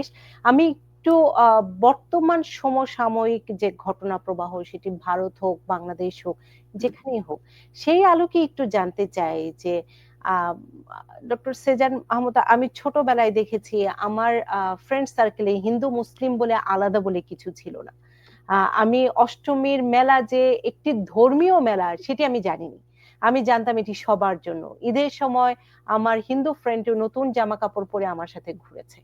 বাংলাদেশ, আমি একটু বর্তমান সমসাময়িক যে ঘটনা প্রবাহ সেটি ভারত হোক, বাংলাদেশ হোক, যেখানেই হোক, সেই আলোকে একটু জানতে চাই যে ডক্টর সেজান আহমদ আমি ছোটবেলায় দেখেছি আমার ফ্রেন্ড সার্কেলে হিন্দু মুসলিম বলে আলাদা বলে কিছু ছিল না। আমি অষ্টমীর মেলা যে একটি ধর্মীয় মেলা, সেটি আমি জানিনি। আমি জানতাম এটি সবার জন্য। ঈদের সময় আমার হিন্দু ফ্রেন্ড নতুন জামা কাপড় পরে আমার সাথে ঘুরেছে।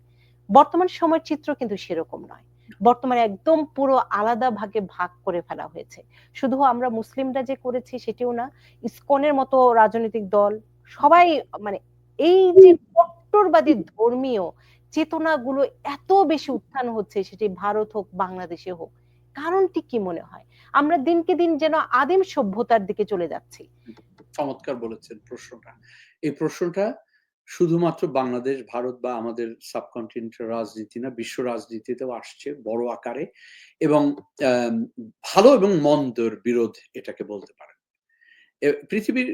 বর্তমান সময়ের চিত্র কিন্তু সেরকম নয়। বর্তমানে একদম পুরো আলাদা ভাগে ভাগ করে ফেলা হয়েছে। শুধু আমরা মুসলিমরা যে করেছি সেটিও না, ইসকনের মতো রাজনৈতিক দল, সবাই মানে এই যে কট্টরবাদী ধর্মীয় চেতনাগুলো এত বেশি উত্থান হচ্ছে সেটি ভারত হোক, বাংলাদেশে হোক কারণটি কি মনে হয়? আমরা দিনকে দিন যেন আদিম সভ্যতার দিকে চলে যাচ্ছি। চমৎকার বলেছেন প্রশ্নটা। এই প্রশ্নটা শুধুমাত্র বাংলাদেশ, ভারত বা আমাদের সাবকন্টিনেন্টের রাজনীতি না, বিশ্ব রাজনীতিতেও আসছে বড় আকারে এবং ভালো এবং মন্দর বিরোধ এটাকে বলতে পারেন। পৃথিবীর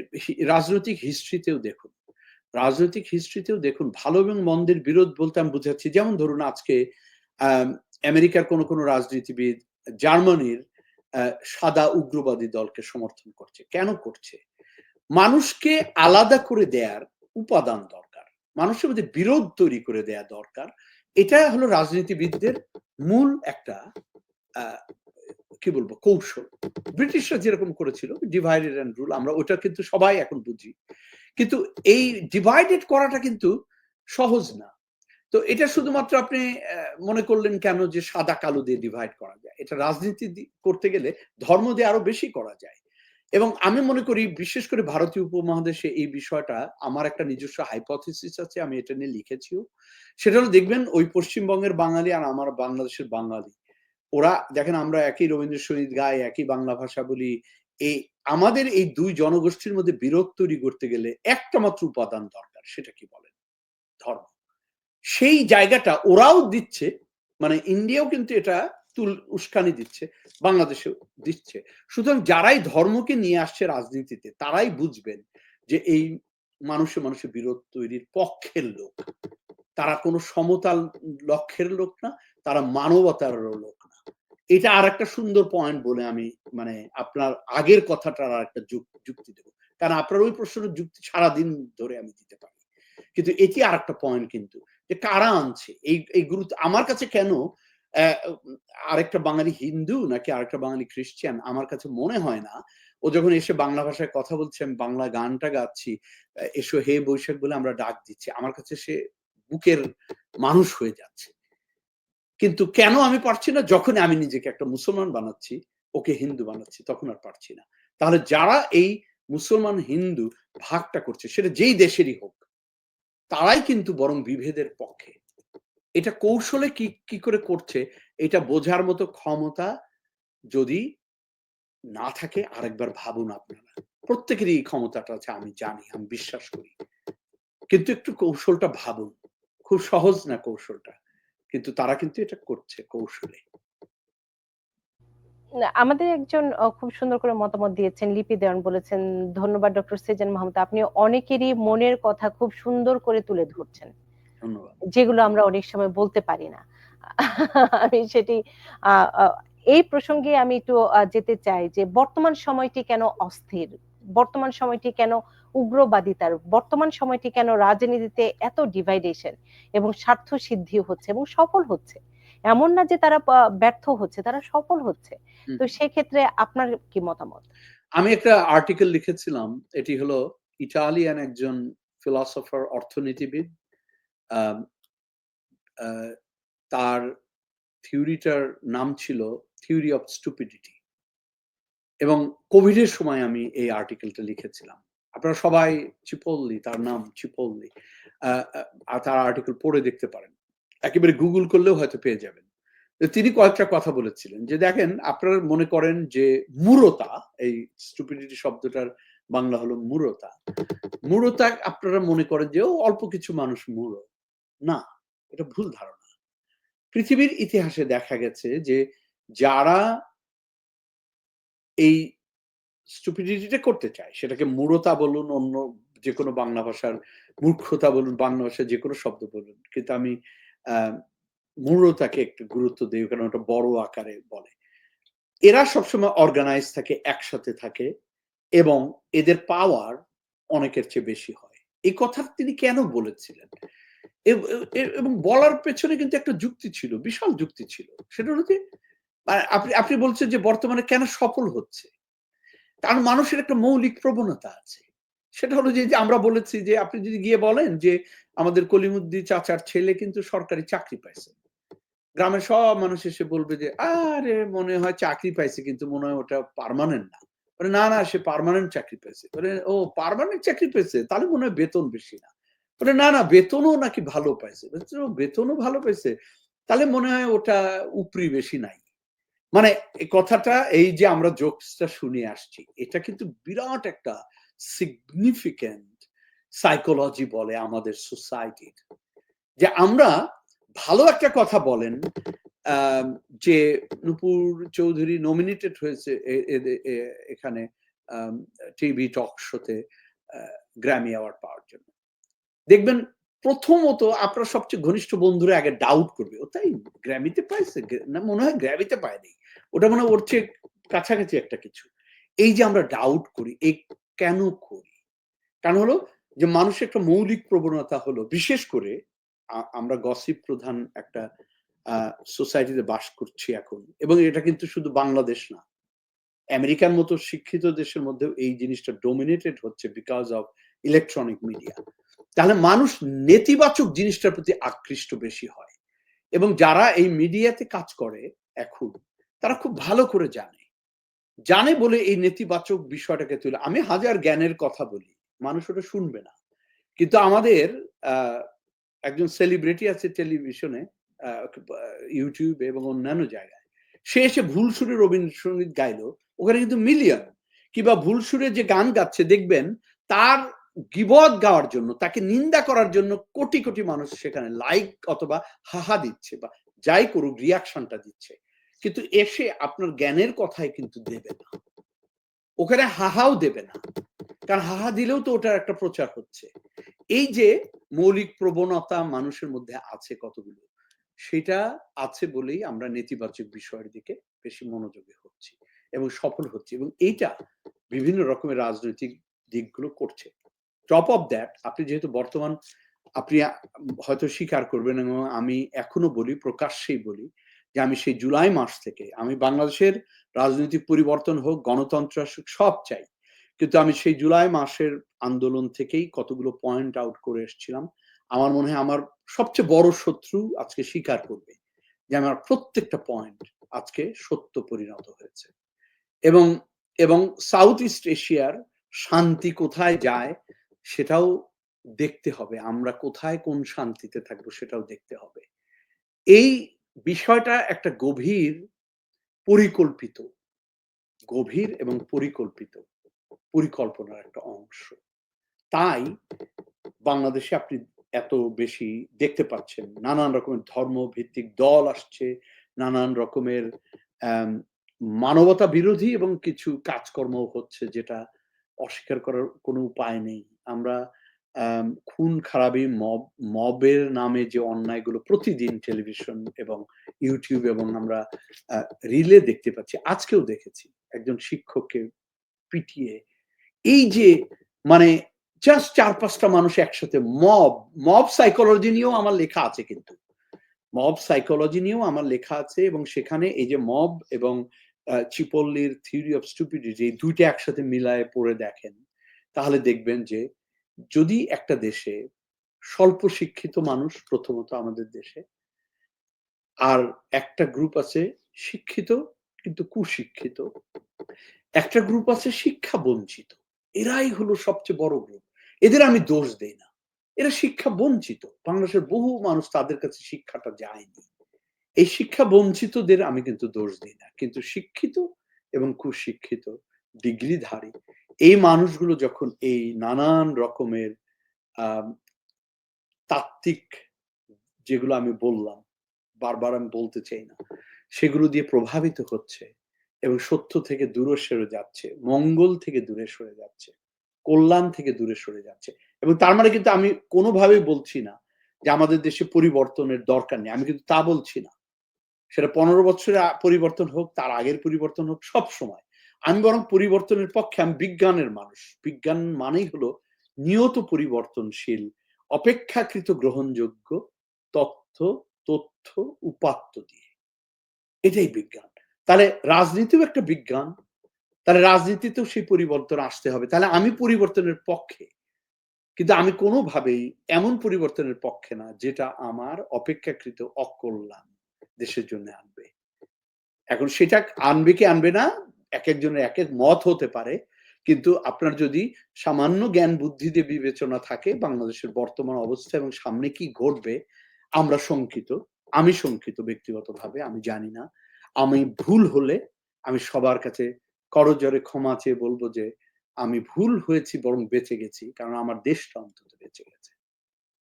রাজনৈতিক হিস্ট্রিতেও দেখুন, রাজনৈতিক হিস্ট্রিতেও দেখুন, ভালো এবং মন্দের বিরোধ বলতে আমি বুঝাচ্ছি, যেমন ধরুন আজকে আমেরিকার কোন কোন রাজনীতিবিদ জার্মানির সাদা উগ্রবাদী দলকে সমর্থন করছে। কেন করছে? মানুষকে আলাদা করে দেয়ার উপাদান দরকার মানুষের মধ্যে বিরোধ তৈরি করে দেয়া দরকার। এটা হলো রাজনীতিবিদদের মূল একটা কি বলব, কৌশল। ব্রিটিশরা যেরকম করেছিল ডিভাইডেড অ্যান্ড রুল আমরা ওটা কিন্তু সবাই এখন বুঝি। কিন্তু এই ডিভাইডেড করাটা কিন্তু সহজ না। তো এটা শুধুমাত্র আপনি মনে করলেন কেন যে সাদা কালো দিয়ে ডিভাইড করা যায়? এটা রাজনীতি করতে গেলে ধর্ম দিয়ে আরও বেশি করা যায়। এবং আমি মনে করি, বিশেষ করে ভারতীয় উপমহাদেশে এই বিষয়টা আমার একটা নিজস্ব হাইপোথিসিস আছে, আমি এটা নিয়ে লিখেছিও। সেটা হলো, দেখবেন ওই পশ্চিমবঙ্গের বাঙালি আর আমার বাংলাদেশের বাঙালি। ওরা, দেখেন আমরা একই রবীন্দ্রসঙ্গীত গাই, একই বাংলা ভাষা বলি। এই আমাদের এই দুই জনগোষ্ঠীর মধ্যে বিরোধ তৈরি করতে গেলে একটা মাত্র উপাদান দরকার, সেটা কি বলেন? ধর্ম। সেই জায়গাটা ওরাও দিচ্ছে মানে ইন্ডিয়াও কিন্তু এটা তুল, উস্কানি দিচ্ছে, বাংলাদেশেও দিচ্ছে। সুতরাং যারাই ধর্মকে নিয়ে আসছে রাজনীতিতে, তারাই বুঝবেন যে এই মানুষে মানুষের বিরোধ তৈরির পক্ষের লোক। তারা কোনো সমতাল লক্ষ্যের লোক না, তারা মানবতার লোক না। এটা আর একটা সুন্দর পয়েন্ট বলে আমি মানে আপনার আগের কথাটার আর একটা যুক্তি দেবো। কারণ আপনার ওই প্রশ্নের যুক্তি সারাদিন ধরে আমি দিতে পারি। কিন্তু এটি আর একটা পয়েন্ট কিন্তু যে কারা আনছে? এই এই গুরুত্ব, আমার কাছে কেন আরেকটা বাঙালি হিন্দু নাকি আরেকটা বাঙালি খ্রিস্টান? আমার কাছে মনে হয় না। ও যখন এসে বাংলা ভাষায় কথা বলছে, আমি বাংলা গানটা গাচ্ছি এসো হে বৈশাখ বলে আমরা ডাক দিচ্ছি, আমার কাছে সে বুকের মানুষ হয়ে যাচ্ছে। কিন্তু কেন আমি পারছি না? যখন আমি নিজেকে একটা মুসলমান বানাচ্ছি, ওকে হিন্দু বানাচ্ছি, তখন আর পারছি না। তাহলে যারা এই মুসলমান হিন্দু ভাগটা করছে, সেটা যেই দেশেরই হোক, তারাই কিন্তু বরং বিভেদের পক্ষে। এটা কৌশলে কি কি করে করছে, এটা বোঝার মতো ক্ষমতা যদি না থাকে, আরেকবার ভাবুন আপনারা। প্রত্যেকেরই ক্ষমতাটা আছে, আমি জানি, আমি বিশ্বাস করি। কিন্তু একটু কৌশলটা ভাবুন। খুব সহজ না কৌশলটা, কিন্তু তারা কিন্তু এটা করছে কৌশলে। আমাদের একজন খুব সুন্দর করে মতামত দিয়েছেন, লিপি দেওয়ান বলেছেন, ধন্যবাদ ডক্টর সেজান মাহমুদ আপনি অনেকেরই মনের কথা খুব সুন্দর করে তুলে ধরছেন। যেগুলো আমরা অনেক সময় বলতে পারি না। আমি সেটি এই প্রসঙ্গে আমি একটু যেতে চাই যে বর্তমান সময়টি কেন অস্থির? বর্তমান সময়টি কেন উগ্রবাদিতার বর্তমান সময়টি কেন রাজনীতিতে এত ডিভাইডেশন এবং স্বার্থ সিদ্ধি হচ্ছে এবং সফল হচ্ছে? এমন না যে তারা ব্যর্থ হচ্ছে তারা সফল হচ্ছে। তো সেক্ষেত্রে আপনার কি মতামত? আমি একটা আর্টিকেল লিখেছিলাম এটি হলো ইটালিয়ান একজন ফিলসফার অর্থনীতিবিদ। তার থিওরিটার নাম ছিল থিওরি অফ স্টুপিডিটি। এবং কোভিডের সময় আমি এই আর্টিকেলটা লিখেছিলাম। আপনারা সবাই চিপল্লি তার নাম চিপল্লি তার আর্টিকেল পড়ে দেখতে পারেন। একেবারে গুগল করলেও হয়তো পেয়ে যাবেন। তিনি কয়েকটা কথা বলেছিলেন যে, দেখেন, আপনারা মনে করেন যে, মূরতা এই স্টুপিডিটি শব্দটার বাংলা হলো মূরতা। মূরতা আপনারা মনে করেন যে অল্প কিছু মানুষ মূর না, এটা ভুল ধারণা। পৃথিবীর ইতিহাসে দেখা গেছে যে যারা এই স্টুপিডিটিটা করতে চায়, সেটাকে মূরতা বলুন, অন্য যে কোনো বাংলা ভাষার মূর্খতা বলুন, বাংলা ভাষার যে কোনো শব্দ বলুন, কিন্তু আমি মূঢ়তাকে একটু গুরুত্ব দেই কারণ ওটা বড় আকারে বলে। এরা সবসময় অর্গানাইজ থাকে, একসাথে থাকে এবং এদের পাওয়ার অনেকের চেয়ে বেশি হয়। এই কথা তিনি কেন বলেছিলেন? এব- বলার পেছনে কিন্তু একটা যুক্তি ছিল, বিশাল যুক্তি ছিল। সেটা হলো যে আপনি আপনি বলছেন যে বর্তমানে কেন সফল হচ্ছে? কারণ মানুষের একটা মৌলিক প্রবণতা আছে। সেটা হলো যে আমরা বলেছি যে, আপনি যদি গিয়ে বলেন যে, আমাদের কলিমুদ্দি চাচার ছেলে কিন্তু সরকারি চাকরি পাইছে। গ্রামের সব মানুষ এসে বলবে যে, আরে, মনে হয় চাকরি পাইছে, কিন্তু মনে হয় ওটা পারমানেন্ট না। না না, সে পারমানেন্ট চাকরি পেয়েছে ও পারমানেন্ট চাকরি পেয়েছে তাহলে মনে হয় বেতন বেশি না। বলে, না না, বেতনও নাকি ভালো পাইছে। বেতনও ভালো পাইছে। তাহলে মনে হয় ওটা উপরি বেশি নাই। মানে কথাটা, এই যে আমরা জোকসটা শুনে আসছি, এটা কিন্তু বিরাট একটা সিগনিফিক্যান্ট সাইকোলজি বলে আমাদের সোসাইটির যে আমরা ভালো একটা কথা বলেন যে নুপুর চৌধুরী নমিনেটেড হয়েছে এখানে টিভি টক শোতে গ্র্যামি অ্যাওয়ার্ড জন্য দেখবেন প্রথমত আপনার সবচেয়ে ঘনিষ্ঠ বন্ধুরা আগে ডাউট করবে। ও তাই গ্র্যামিতে পাইছে? না, মনে হয় গ্র্যামিতে পায়নি ওটা মনে হয় ওর চেয়ে কাছাকাছি একটা কিছু। এই যে আমরা ডাউট করি, এই কেন করি? কারণ হলো যে মানুষের একটা মৌলিক প্রবণতা হলো, বিশেষ করে আমরা গসিপ প্রধান একটা সোসাইটিতে বাস করছি এখন। এবং এটা কিন্তু শুধু বাংলাদেশ না। আমেরিকার মতো শিক্ষিত দেশের মধ্যেও এই জিনিসটা ডোমিনেটেড হচ্ছে বিকজ অফ ইলেকট্রনিক মিডিয়া তাহলে মানুষ নেতিবাচক জিনিসটার প্রতি আকৃষ্ট বেশি হয়। এবং যারা এই মিডিয়াতে কাজ করে এখন, তারা খুব ভালো করে জানে। জানে বলে এই নেতিবাচক বিষয়টাকে তুলে। আমি হাজার জ্ঞানের কথা বলি, মানুষ ওটা শুনবে না। কিন্তু আমাদের একজন সেলিব্রিটি আছে টেলিভিশনে ইউটিউবে এবং অন্যান্য জায়গায়। সে এসে ভুল সুরে রবীন্দ্রসঙ্গীত গাইলো। ওখানে কিন্তু মিলিয়ন কিংবা ভুল সুরে যে গান গাচ্ছে, দেখবেন তার গিবদ গাওয়ার জন্য, তাকে নিন্দা করার জন্য কোটি কোটি মানুষ সেখানে লাইক অথবা হাহা দিচ্ছে বা যাই করুক রিয়াকশনটা দিচ্ছে। কিন্তু এসে আপনার জ্ঞানের কথাই কিন্তু দেবে না। ওখানে হাহাও দেবে না। কারণ হাহা দিলেও তো ওটার একটা প্রচার হচ্ছে। এই যে মৌলিক প্রবণতা মানুষের মধ্যে আছে কতগুলো, সেটা আছে বলেই আমরা নেতিবাচক বিষয়ের দিকে বেশি মনোযোগী হচ্ছি এবং সফল হচ্ছি এবং এইটা বিভিন্ন রকমের রাজনৈতিক দিকগুলো করছে। টপ অফ দ্যাট আপনি যেহেতু বর্তমান, আপনি হয়তো স্বীকার করবেন এবং আমি এখনও বলি, প্রকাশ্যেই বলি, যে আমি সেই জুলাই মাস থেকে, আমি বাংলাদেশের রাজনৈতিক পরিবর্তন হোক, গণতন্ত্র আসুক, সব চাই। কিন্তু আমি সেই জুলাই মাসের আন্দোলন থেকেই কতগুলো পয়েন্ট আউট করে এসেছিলাম। আমার মনে হয় আমার সবচেয়ে বড় শত্রু আজকে স্বীকার করবে, যে আমার প্রত্যেকটা পয়েন্ট আজকে সত্য পরিণত হয়েছে। এবং এবং সাউথ ইস্ট এশিয়ার শান্তি কোথায় যায় সেটাও দেখতে হবে। আমরা কোথায় কোন শান্তিতে থাকব সেটাও দেখতে হবে। এই বিষয়টা একটা গভীর পরিকল্পিত, গভীর এবং পরিকল্পিত পরিকল্পনার একটা অংশ। তাই বাংলাদেশে আপনি এত বেশি দেখতে পাচ্ছেন। নানান রকমের ধর্ম ভিত্তিক দল আসছে, নানান রকমের মানবতা বিরোধী এবং কিছু কাজকর্ম হচ্ছে যেটা অস্বীকার করার কোনো উপায় নেই। আমরা আম, খুন খারাপি মব মবের নামে যে অন্যায়গুলো প্রতিদিন টেলিভিশন এবং ইউটিউব এবং আমরা রিলে দেখতে পাচ্ছি আজকেও দেখেছি একজন শিক্ষককে পিটিয়ে। এই যে মানে জাস্ট চার পাঁচটা মানুষ একসাথে মব মব সাইকোলজি নিয়েও আমার লেখা আছে কিন্তু। মব সাইকোলজি নিয়েও আমার লেখা আছে এবং সেখানে এই যে মব এবং চিপল্লির থিওরি অফ স্টুপিডিটি এই দুইটা একসাথে মিলায় পড়ে দেখেন। তাহলে দেখবেন যে, যদি একটা দেশে স্বল্প শিক্ষিত মানুষ প্রথমত আমাদের দেশে, আর একটা গ্রুপ আছে শিক্ষিত কিন্তু কুশিক্ষিত, একটা গ্রুপ আছে শিক্ষা বঞ্চিত, এরাই হলো সবচেয়ে বড় গ্রুপ এদের আমি দোষ দেই না। এরা শিক্ষা বঞ্চিত। বাংলাদেশের বহু মানুষ তাদের কাছে শিক্ষাটা যায়নি। এই শিক্ষা বঞ্চিতদের আমি কিন্তু দোষ দিই না। কিন্তু শিক্ষিত এবং কুশিক্ষিত, ডিগ্রিধারী এই মানুষগুলো যখন এই নানান রকমের তাত্ত্বিক যেগুলো আমি বললাম, বারবার আমি বলতে চাই না, সেগুলো দিয়ে প্রভাবিত হচ্ছে এবং সত্য থেকে দূরে সরে যাচ্ছে, মঙ্গল থেকে দূরে সরে যাচ্ছে, কল্যাণ থেকে দূরে সরে যাচ্ছে এবং তার মানে কিন্তু আমি কোনোভাবেই বলছি না যে আমাদের দেশে পরিবর্তনের দরকার নেই, আমি কিন্তু তা বলছি না। সেটা পনেরো বছরে পরিবর্তন হোক, তার আগের পরিবর্তন হোক, সব সময়। আমি বরং পরিবর্তনের পক্ষে, আমি বিজ্ঞানের মানুষ। বিজ্ঞান মানেই হলো নিয়ত পরিবর্তনশীল, অপেক্ষাকৃত গ্রহণযোগ্য তথ্য তথ্য উপাত্ত দিয়ে। এটাই বিজ্ঞান। তাহলে রাজনীতিও একটা বিজ্ঞান। তাহলে রাজনীতিতেও সেই পরিবর্তন আসতে হবে। তাহলে আমি পরিবর্তনের পক্ষে। কিন্তু আমি কোনোভাবেই এমন পরিবর্তনের পক্ষে না, যেটা আমার অপেক্ষাকৃত অকল্যাণ দেশের জন্য আনবে। এখন সেটা আনবে কি আনবে না? এক একজনের এক এক মত হতে পারে, কিন্তু আপনার যদি সামান্য জ্ঞান বুদ্ধি দিয়ে বিবেচনা থাকে, বাংলাদেশের বর্তমান অবস্থা এবং সামনে কি ঘটবে, আমরা শঙ্কিত, আমি শঙ্কিত ব্যক্তিগতভাবে, আমি জানি না। আমি ভুল হলে আমি সবার কাছে করজোরে ক্ষমা চেয়ে বলব যে, আমি ভুল হয়েছি বরং বেঁচে গেছি, কারণ আমার দেশটা অন্তত বেঁচে গেছে।